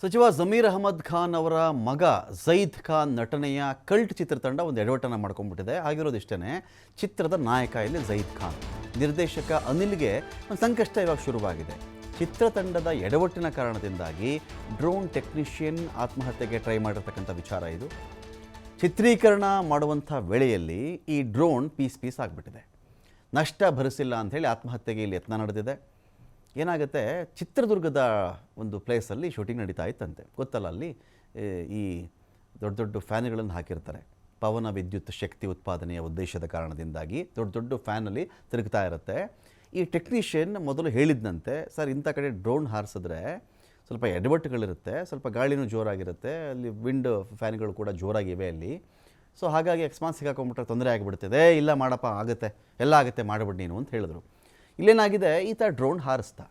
ಸಚಿವ ಜಮೀರ್ ಅಹಮದ್ ಖಾನ್ ಅವರ ಮಗ ಜೈದ್ ಖಾನ್ ನಟನೆಯ ಕಲ್ಟ್ ಚಿತ್ರತಂಡ ಒಂದು ಎಡವಟ್ಟನ್ನು ಮಾಡ್ಕೊಂಡ್ಬಿಟ್ಟಿದೆ. ಆಗಿರೋದಿಷ್ಟೇ ಚಿತ್ರದ ನಾಯಕ ಇಲ್ಲಿ ಜೈದ್ ಖಾನ್. ನಿರ್ದೇಶಕ ಅನಿಲ್ಗೆ ಒಂದು ಸಂಕಷ್ಟ ಇವಾಗ ಶುರುವಾಗಿದೆ. ಚಿತ್ರತಂಡದ ಎಡವಟ್ಟಿನ ಕಾರಣದಿಂದಾಗಿ ಡ್ರೋನ್ ಟೆಕ್ನಿಷಿಯನ್ ಆತ್ಮಹತ್ಯೆಗೆ ಟ್ರೈ ಮಾಡಿರ್ತಕ್ಕಂಥ ವಿಚಾರ ಇದು. ಚಿತ್ರೀಕರಣ ಮಾಡುವಂಥ ವೇಳೆಯಲ್ಲಿ ಈ ಡ್ರೋನ್ ಪೀಸ್ ಪೀಸ್ ಆಗಿಬಿಟ್ಟಿದೆ. ನಷ್ಟ ಭರಿಸಿಲ್ಲ ಅಂಥೇಳಿ ಆತ್ಮಹತ್ಯೆಗೆ ಇಲ್ಲಿ ಯತ್ನ ನಡೆದಿದೆ. ಏನಾಗುತ್ತೆ, ಚಿತ್ರದುರ್ಗದ ಒಂದು ಪ್ಲೇಸಲ್ಲಿ ಶೂಟಿಂಗ್ ನಡೀತಾ ಇತ್ತಂತೆ. ಗೊತ್ತಲ್ಲ ಅಲ್ಲಿ ಈ ದೊಡ್ಡ ದೊಡ್ಡ ಫ್ಯಾನ್ಗಳನ್ನು ಹಾಕಿರ್ತಾರೆ. ಪವನ ವಿದ್ಯುತ್ ಶಕ್ತಿ ಉತ್ಪಾದನೆಯ ಉದ್ದೇಶದ ಕಾರಣದಿಂದಾಗಿ ದೊಡ್ಡ ದೊಡ್ಡ ಫ್ಯಾನಲ್ಲಿ ತಿರುಗ್ತಾ ಇರುತ್ತೆ. ಈ ಟೆಕ್ನಿಷಿಯನ್ ಮೊದಲು ಹೇಳಿದ್ನಂತೆ, ಸರ್, ಇಂಥ ಕಡೆ ಡ್ರೋನ್ ಹಾರಿಸಿದ್ರೆ ಸ್ವಲ್ಪ ಎಡವಟ್ಟುಗಳಿರುತ್ತೆ, ಸ್ವಲ್ಪ ಗಾಳಿನೂ ಜೋರಾಗಿರುತ್ತೆ, ಅಲ್ಲಿ ವಿಂಡ್ ಫ್ಯಾನ್ಗಳು ಕೂಡ ಜೋರಾಗಿವೆ ಅಲ್ಲಿ. ಸೊ, ಹಾಗಾಗಿ ಎಕ್ಸ್ಪಾನ್ಸ್ ಸಿಗಾಕೊಂಬಿಟ್ರೆ ತೊಂದರೆ ಆಗಿಬಿಡ್ತಿದೆ. ಇಲ್ಲ ಮಾಡಪ್ಪ, ಆಗುತ್ತೆ. ಎಲ್ಲ ಆಗುತ್ತೆ, ಮಾಡಿಬಿಡಿ ನೀನು, ಅಂತ ಹೇಳಿದ್ರು. ಇಲ್ಲೇನಾಗಿದೆ? ಈತ ಡ್ರೋನ್ ಹಾರಿಸ್ತಾ.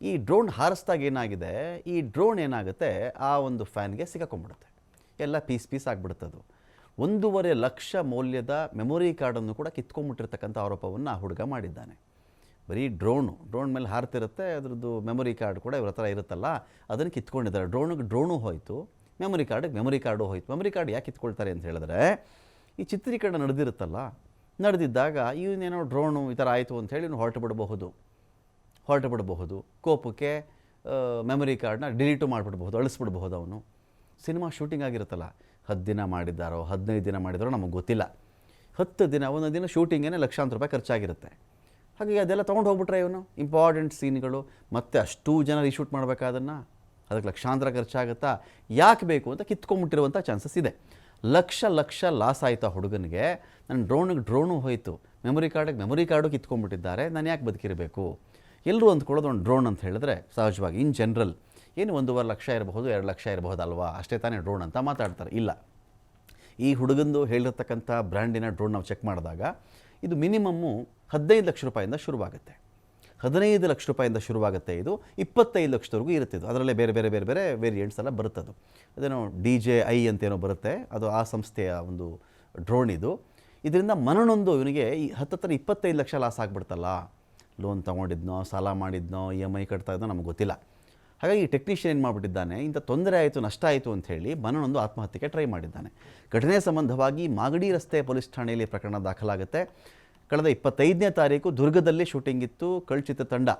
ಈ ಡ್ರೋನ್ ಹಾರಿಸ್ದಾಗ ಏನಾಗಿದೆ? ಈ ಡ್ರೋನ್ ಏನಾಗುತ್ತೆ? ಆ ಒಂದು ಫ್ಯಾನ್ಗೆ ಸಿಗಾಕೊಂಡ್ಬಿಡುತ್ತೆ ಎಲ್ಲ ಪೀಸ್ ಪೀಸ್ ಆಗಿಬಿಡುತ್ತದು ಒಂದೂವರೆ ಲಕ್ಷ ಮೌಲ್ಯದ ಮೆಮೊರಿ ಕಾರ್ಡನ್ನು ಕೂಡ ಕಿತ್ಕೊಂಡ್ಬಿಟ್ಟಿರ್ತಕ್ಕಂಥ ಆರೋಪವನ್ನು ಆ ಹುಡುಗ ಮಾಡಿದ್ದಾನೆ. ಬರೀ ಡ್ರೋಣು ಡ್ರೋನ್ ಮೇಲೆ ಹಾರ್ತಿರುತ್ತೆ, ಅದರದ್ದು ಮೆಮೊರಿ ಕಾರ್ಡ್ ಕೂಡ ಇವ್ರ ಹತ್ರ ಇರುತ್ತಲ್ಲ, ಅದನ್ನು ಕಿತ್ಕೊಂಡಿದ್ದಾರೆ. ಡ್ರೋಣಿಗೆ ಡ್ರೋನು ಹೋಯಿತು. ಮೆಮೊರಿ ಕಾರ್ಡಿಗೆ ಮೆಮೊರಿ ಕಾರ್ಡು ಹೋಯಿತು. ಮೆಮೊರಿ ಕಾರ್ಡ್ ಯಾಕೆ ಕಿತ್ಕೊಳ್ತಾರೆ ಅಂತ ಹೇಳಿದ್ರೆ, ಈ ಚಿತ್ರೀಕರಣ ನಡೆದಿರುತ್ತಲ್ಲ ನಡೆದಿದ್ದಾಗ, ಇವನೇನೋ ಡ್ರೋಣು, ಈ ಥರ ಆಯಿತು ಅಂತ ಹೇಳಿ ಹೊರಟು ಬಿಡಬಹುದು ಹೊರಟು ಬಿಡಬಹುದು ಕೋಪಕ್ಕೆ ಮೆಮೊರಿ ಕಾರ್ಡ್ನ ಡಿಲೀಟು ಮಾಡಿಬಿಡ್ಬಹುದು, ಅಳಿಸ್ಬಿಡ್ಬಹುದು ಅವನು. ಸಿನಿಮಾ ಶೂಟಿಂಗ್ ಆಗಿರುತ್ತಲ್ಲ, ಹತ್ತು ದಿನ ಮಾಡಿದ್ದಾರೋ, ಹದಿನೈದು ದಿನ ಮಾಡಿದಾರೋ ನಮಗೆ ಗೊತ್ತಿಲ್ಲ. ಹತ್ತು ದಿನ, ಒಂದೊಂದು ದಿನ ಶೂಟಿಂಗೇ ಲಕ್ಷಾಂತರ ರೂಪಾಯಿ ಖರ್ಚಾಗಿರುತ್ತೆ. ಹಾಗಾಗಿ ಅದೆಲ್ಲ ತೊಗೊಂಡು ಹೋಗ್ಬಿಟ್ರೆ ಇವನು? ಇಂಪಾರ್ಟೆಂಟ್ ಸೀನ್ಗಳು ಮತ್ತೆ ಅಷ್ಟೂ ಜನ ರೀಶೂಟ್ ಮಾಡಬೇಕಾದನ್ನು? ಅದಕ್ಕೆ ಲಕ್ಷಾಂತರ ಖರ್ಚಾಗುತ್ತಾ? ಯಾಕೆ ಬೇಕು ಅಂತ ಕಿತ್ಕೊಂಡ್ಬಿಟ್ಟಿರುವಂಥ ಚಾನ್ಸಸ್ ಇದೆ. ಲಕ್ಷ ಲಕ್ಷ ಲಾಸ್ ಆಯಿತು ಆ ಹುಡುಗನಿಗೆ. ನನ್ನ ಡ್ರೋನಿಗೆ ಡ್ರೋನು ಹೋಯಿತು. ಮೆಮೊರಿ ಕಾರ್ಡಿಗೆ ಮೆಮೊರಿ ಕಾರ್ಡು ಕಿತ್ಕೊಂಡ್ಬಿಟ್ಟಿದ್ದಾರೆ. ನಾನು ಯಾಕೆ ಬದುಕಿರಬೇಕು? ಎಲ್ಲರೂ ಅಂದ್ಕೊಳ್ಳೋದು ಒಂದು ಡ್ರೋನ್ ಅಂತ ಹೇಳಿದ್ರೆ ಸಹಜವಾಗಿ, ಇನ್ ಜನರಲ್. ಏನು ಒಂದೂವರೆ ಲಕ್ಷ ಇರಬಹುದು, ಎರಡು ಲಕ್ಷ ಇರಬಹುದಲ್ವಾ? ಅಷ್ಟೇ ತಾನೇ ಡ್ರೋನ್ ಅಂತ ಮಾತಾಡ್ತಾರೆ. ಇಲ್ಲ. ಈ ಹುಡುಗಂದು ಹೇಳಿರ್ತಕ್ಕಂಥ ಬ್ರ್ಯಾಂಡಿನ ಡ್ರೋನ್ ನಾವು ಚೆಕ್ ಮಾಡಿದಾಗ ಇದು ಮಿನಿಮಮ್ಮು ಹದಿನೈದು ಲಕ್ಷ ರೂಪಾಯಿಂದ ಶುರುವಾಗುತ್ತೆ. ಹದಿನೈದು ಲಕ್ಷ ರೂಪಾಯಿಂದ ಶುರುವಾಗುತ್ತೆ ಇದು, ಇಪ್ಪತ್ತೈದು ಲಕ್ಷದವರೆಗೂ ಇರುತ್ತೆ ಇದು ಅದರಲ್ಲೇ ಬೇರೆ ಬೇರೆ ಬೇರೆ ಬೇರೆ ವೇರಿಯಂಟ್ಸ್ ಎಲ್ಲ ಬರುತ್ತದು. ಅದೇನೋ ಡಿ ಜೆ ಐ ಅಂತೇನೋ ಬರುತ್ತೆ. ಅದು ಆ ಸಂಸ್ಥೆಯ ಒಂದು ಡ್ರೋನ್ ಇದು. ಇದರಿಂದ ಮನನೊಂದು ಇವನಿಗೆ ಈ ಹತ್ತತ್ರ ಇಪ್ಪತ್ತೈದು ಲಕ್ಷ ಲಾಸ್ ಆಗಿಬಿಡ್ತಲ್ಲ. ಲೋನ್ ತೊಗೊಂಡಿದ್ನೋ, ಸಾಲ ಮಾಡಿದ್ನೋ ಇ ಎಂ ಐ ಕಟ್ತಾ ಇದ್ನೋ ನಮ್ಗೆ ಗೊತ್ತಿಲ್ಲ. ಹಾಗಾಗಿ ಈ ಟೆಕ್ನಿಷಿಯನ್ ಏನು ಮಾಡಿಬಿಟ್ಟಿದ್ದಾನೆ, ಇಂಥ ತೊಂದರೆ ಆಯಿತು, ನಷ್ಟ ಆಯಿತು ಅಂತ ಹೇಳಿ ಮನನೊಂದು ಆತ್ಮಹತ್ಯೆಗೆ ಟ್ರೈ ಮಾಡಿದ್ದಾನೆ. ಘಟನೆ ಸಂಬಂಧವಾಗಿ ಮಾಗಡಿ ರಸ್ತೆ ಪೊಲೀಸ್ ಠಾಣೆಯಲ್ಲಿ ಪ್ರಕರಣ ದಾಖಲಾಗುತ್ತೆ. ಕಳೆದ ಇಪ್ಪತ್ತೈದನೇ ತಾರೀಕು ದುರ್ಗದಲ್ಲಿ ಶೂಟಿಂಗ್ ಇತ್ತು ಕಳ್ಚಿತ ತಂಡ.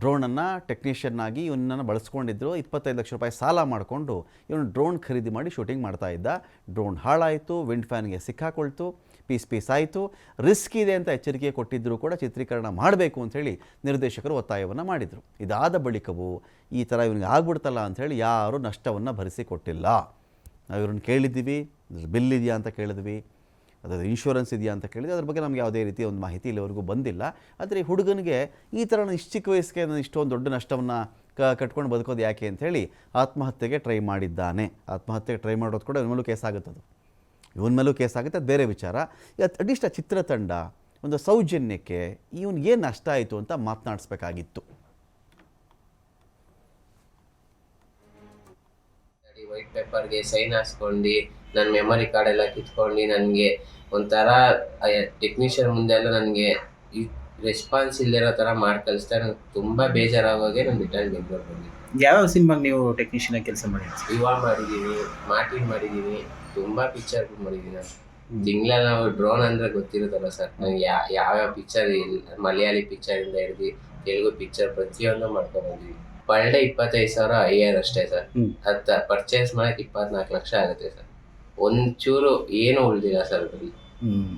ಡ್ರೋನನ್ನು ಟೆಕ್ನಿಷಿಯನ್ ಆಗಿ ಇವನನ್ನು ಬಳಸ್ಕೊಂಡಿದ್ರು. ಇಪ್ಪತ್ತೈದು ಲಕ್ಷ ರೂಪಾಯಿ ಸಾಲ ಮಾಡಿಕೊಂಡು ಇವನು ಡ್ರೋನ್ ಖರೀದಿ ಮಾಡಿ ಶೂಟಿಂಗ್ ಮಾಡ್ತಾ ಇದ್ದ. ಡ್ರೋನ್ ಹಾಳಾಯಿತು, ವಿಂಡ್ ಫ್ಯಾನ್ಗೆ ಸಿಕ್ಕಾಕೊಳ್ತು, ಪೀಸ್ ಪೀಸ್ ಆಯಿತು. ರಿಸ್ಕ್ ಇದೆ ಅಂತ ಎಚ್ಚರಿಕೆ ಕೊಟ್ಟಿದ್ದರೂ ಕೂಡ ಚಿತ್ರೀಕರಣ ಮಾಡಬೇಕು ಅಂಥೇಳಿ ನಿರ್ದೇಶಕರು ಒತ್ತಾಯವನ್ನು ಮಾಡಿದರು. ಇದಾದ ಬಳಿಕವೂ ಈ ಥರ ಇವನಿಗೆ ಆಗ್ಬಿಡ್ತಲ್ಲ ಅಂಥೇಳಿ ಯಾರೂ ನಷ್ಟವನ್ನು ಭರಿಸಿ ಕೊಟ್ಟಿಲ್ಲ ನಾವು ಇವ್ರನ್ನ ಕೇಳಿದ್ದೀವಿ, ಬಿಲ್ ಇದೆಯಾ ಅಂತ ಕೇಳಿದ್ವಿ. ಅದಾದ ಇನ್ಶೂರೆನ್ಸ್ ಇದೆಯಾ ಅಂತ ಕೇಳಿದೆ ಅದ್ರ ಬಗ್ಗೆ ನಮಗೆ ಯಾವುದೇ ರೀತಿಯ ಒಂದು ಮಾಹಿತಿ ಇಲ್ಲಿವರೆಗೂ ಬಂದಿಲ್ಲ. ಆದರೆ ಹುಡುಗನಿಗೆ ಈ ಥರ ಇಷ್ಟು ಚಿಕ್ಕ ವಯಸ್ಸಿಗೆ ನಾನು ಇಷ್ಟೊಂದು ದೊಡ್ಡ ನಷ್ಟವನ್ನು ಕ ಕಟ್ಕೊಂಡು ಬದುಕೋದು ಯಾಕೆ ಅಂಥೇಳಿ ಆತ್ಮಹತ್ಯೆಗೆ ಟ್ರೈ ಮಾಡಿದ್ದಾನೆ. ಆತ್ಮಹತ್ಯೆಗೆ ಟ್ರೈ ಮಾಡೋದು ಕೂಡ ಇವನ ಮೇಲೂ ಅದು. ಇವನ ಮೇಲೂ ಕೇಸ್ ಆಗುತ್ತೆ, ಅದು ಬೇರೆ ವಿಚಾರ. ಅಟ್ಲೀಸ್ಟ್ ಆ ಚಿತ್ರತಂಡ, ಒಂದು ಸೌಜನ್ಯಕ್ಕೆ ಇವನಿಗೆ ಏನು ನಷ್ಟ ಆಯಿತು ಅಂತ ಮಾತನಾಡಿಸ್ಬೇಕಾಗಿತ್ತು. ವೈಟ್ ಪೇಪರ್ಗೆ ಸೈನ್ ಹಾಕ್ಸ್ಕೊಂಡು ನನ್ನ ಮೆಮೊರಿ ಕಾರ್ಡ್ ಎಲ್ಲ ಕಿತ್ಕೊಂಡು ನನಗೆ ಒಂಥರ ಟೆಕ್ನಿಷಿಯನ್ ಮುಂದೆ ಎಲ್ಲ ನನಗೆ ಈ ರೆಸ್ಪಾನ್ಸ್ ಇಲ್ಲದಿರೋ ಥರ ಮಾಡಿ ಕಲಿಸ್ತಾರೆ ನಂಗೆ ತುಂಬ ಬೇಜಾರಾಗೋಗೆ ನಾನು ರಿಟರ್ನ್ ಬೆಂಗಳೂರು ಬಂದಿದ್ದೆ ಯಾವ್ಯಾವ ಸಿನಿಮಾಗೆ ನೀವು ಟೆಕ್ನಿಷಿಯನ್ ಆಗಿ ಕೆಲಸ ಮಾಡಿದ್ರಿ ಇವಾಗ ಮಾಡಿದ್ದೀನಿ ಮಾರ್ಟಿನ್ ಮಾಡಿದ್ದೀನಿ ತುಂಬ ಪಿಕ್ಚರ್ ಮಾಡಿದ್ದೀನಿ ನಾನು. ತಿಂಗಳ ನಾವು ಡ್ರೋನ್ ಅಂದರೆ ಗೊತ್ತಿರುತ್ತಲ್ಲ ಸರ್ ನಂಗೆ ಯಾ ಯಾವ್ಯಾವ ಪಿಕ್ಚರ್ ಮಲಯಾಳಿ ಪಿಕ್ಚರಿಂದ ಹಿಡಿದು ತೆಲುಗು ಪಿಕ್ಚರ್ ಪ್ರತಿಯೊಂದು ಮಾಡ್ಕೊಂಡು ಪರ್ ಡೇ ಇಪ್ಪತ್ತೈದು ಸಾವಿರ ಐಆರ್ ಅಷ್ಟೇ ಸರ್ ಹತ್ತ ಪರ್ಚೇಸ್ ಮಾಡಕ್ಕೆ ಇಪ್ಪತ್ನಾಲ್ಕು ಲಕ್ಷ ಆಗುತ್ತೆ ಸರ್ ಒಂಚೂರು ಏನು ಉಳಿದಿಲ್ಲ ಸರ್ ಬರೀ. ಹ್ಮ್.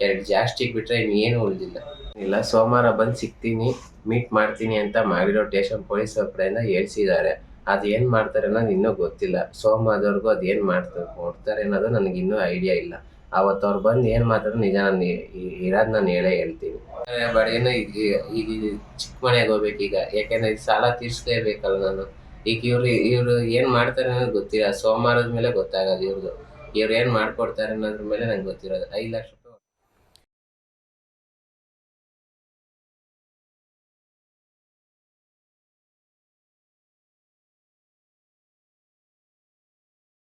ಎರಡು ಜಾಸ್ತಿ ಬಿಟ್ರೆ ಇನ್ನೇನು ಉಳಿದಿಲ್ಲ. ಇಲ್ಲ ಸೋಮವಾರ ಬಂದು ಸಿಗ್ತೀನಿ ಮೀಟ್ ಮಾಡ್ತೀನಿ ಅಂತ ಮಾಡಿರೋ ಟೇಷನ್ ಪೊಲೀಸ್ ಕಡೆಯಿಂದ ಹೇಳ್ಸಿದ್ದಾರೆ. ಅದು ಏನು ಮಾಡ್ತಾರೆ ಅನ್ನೋದು ಇನ್ನೂ ಗೊತ್ತಿಲ್ಲ. ಸೋಮವಾರದವರೆಗೂ ಅದು ಏನು ಮಾಡ್ತಾರೆ ಕೊಡ್ತಾರೆ ಅನ್ನೋದು ನನಗೆ ಇನ್ನೂ ಐಡಿಯಾ ಇಲ್ಲ. ಅವತ್ತು ಅವ್ರು ಬಂದು ಏನು ಮಾತಾಡೋ ನಿಜ ನಾನು ಇರೋದು ನಾನು ಹೇಳೇ ಹೇಳ್ತೀನಿ. ಬಡಗಿನ ಈಗ ಈಗ ಚಿಕ್ಕ ಮನೆಗೆ ಹೋಗ್ಬೇಕೀಗ ಯಾಕೆಂದ್ರೆ ಈ ಸಾಲ ತೀರಿಸಲೇಬೇಕಲ್ಲ ನಾನು. ಈಗ ಇವರು ಇವರು ಏನು ಮಾಡ್ತಾರೆ ಅನ್ನೋದು ಗೊತ್ತಿಲ್ಲ. ಸೋಮವಾರದ ಮೇಲೆ ಗೊತ್ತಾಗೋದು ಇವ್ರದ್ದು ಇವ್ರು ಏನು ಮಾಡ್ಕೊಡ್ತಾರೆ ಅನ್ನೋದ್ರ ಮೇಲೆ ನಂಗೆ ಗೊತ್ತಿರೋದು. ಐದು ಲಕ್ಷ